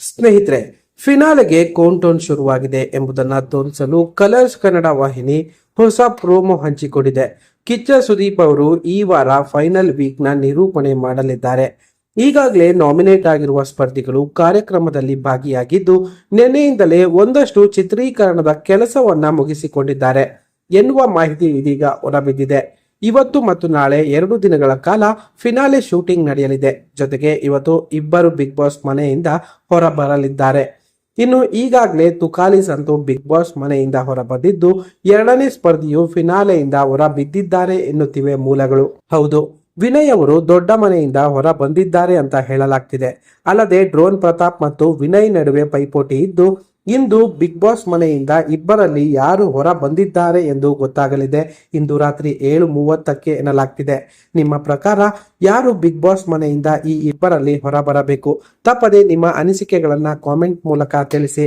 ಸ್ನೇಹಿತರೆ ಫಿನಾಲೆಗೆ ಕೌಂಟೌನ್ ಶುರುವಾಗಿದೆ ಎಂಬುದನ್ನು ತೋರಿಸಲು ಕಲರ್ಸ್ ಕನ್ನಡ ವಾಹಿನಿ ಹೊಸ ಪ್ರೋಮೋ ಹಂಚಿಕೊಂಡಿದೆ. ಕಿಚ್ಚ ಸುದೀಪ್ ಅವರು ಈ ವಾರ ಫೈನಲ್ ವೀಕ್ನ ನಿರೂಪಣೆ ಮಾಡಲಿದ್ದಾರೆ. ಈಗಾಗಲೇ ನಾಮಿನೇಟ್ ಆಗಿರುವ ಸ್ಪರ್ಧಿಗಳು ಕಾರ್ಯಕ್ರಮದಲ್ಲಿ ಭಾಗಿಯಾಗಿದ್ದು, ನಿನ್ನೆಯಿಂದಲೇ ಒಂದಷ್ಟು ಚಿತ್ರೀಕರಣದ ಕೆಲಸವನ್ನ ಮುಗಿಸಿಕೊಂಡಿದ್ದಾರೆ ಎನ್ನುವ ಮಾಹಿತಿ ಇದೀಗ ಹೊರಬಿದ್ದಿದೆ ಇವತ್ತು ಮತ್ತು ನಾಳೆ ಎರಡು ದಿನಗಳ ಕಾಲ ಫಿನಾಲೆ ಶೂಟಿಂಗ್ ನಡೆಯಲಿದೆ. ಜೊತೆಗೆ ಇವತ್ತು ಇಬ್ಬರು ಬಿಗ್ ಬಾಸ್ ಮನೆಯಿಂದ ಹೊರ ಬರಲಿದ್ದಾರೆ ಇನ್ನು ಈಗಾಗಲೇ ತುಕಾಲಿ ಸಂತು ಬಿಗ್ ಬಾಸ್ ಮನೆಯಿಂದ ಹೊರಬಂದಿದ್ದು, ಎರಡನೇ ಸ್ಪರ್ಧಿಯು ಫಿನಾಲೆಯಿಂದ ಹೊರ ಬಿದ್ದಿದ್ದಾರೆ ಎನ್ನುತ್ತಿವೆ ಮೂಲಗಳು. ಹೌದು, ವಿನಯ್ ಅವರು ದೊಡ್ಡ ಮನೆಯಿಂದ ಹೊರ ಬಂದಿದ್ದಾರೆ ಅಂತ ಹೇಳಲಾಗ್ತಿದೆ. ಅಲ್ಲದೆ ಡ್ರೋನ್ ಪ್ರತಾಪ್ ಮತ್ತು ವಿನಯ್ ನಡುವೆ ಪೈಪೋಟಿ ಇದ್ದು ಇಂದು ಬಿಗ್ ಬಾಸ್ ಮನೆಯಿಂದ ಇಬ್ಬರಲ್ಲಿ ಯಾರು ಹೊರ ಬಂದಿದ್ದಾರೆ ಎಂದು ಗೊತ್ತಾಗಲಿದೆ. ಇಂದು ರಾತ್ರಿ ಏಳು ಮೂವತ್ತಕ್ಕೆ ಎನ್ನಲಾಗ್ತಿದೆ. ನಿಮ್ಮ ಪ್ರಕಾರ ಯಾರು ಬಿಗ್ ಬಾಸ್ ಮನೆಯಿಂದ ಈ ಇಬ್ಬರಲ್ಲಿ ಹೊರ ಬರಬೇಕು? ತಪ್ಪದೆ ನಿಮ್ಮ ಅನಿಸಿಕೆಗಳನ್ನ ಕಾಮೆಂಟ್ ಮೂಲಕ ತಿಳಿಸಿ.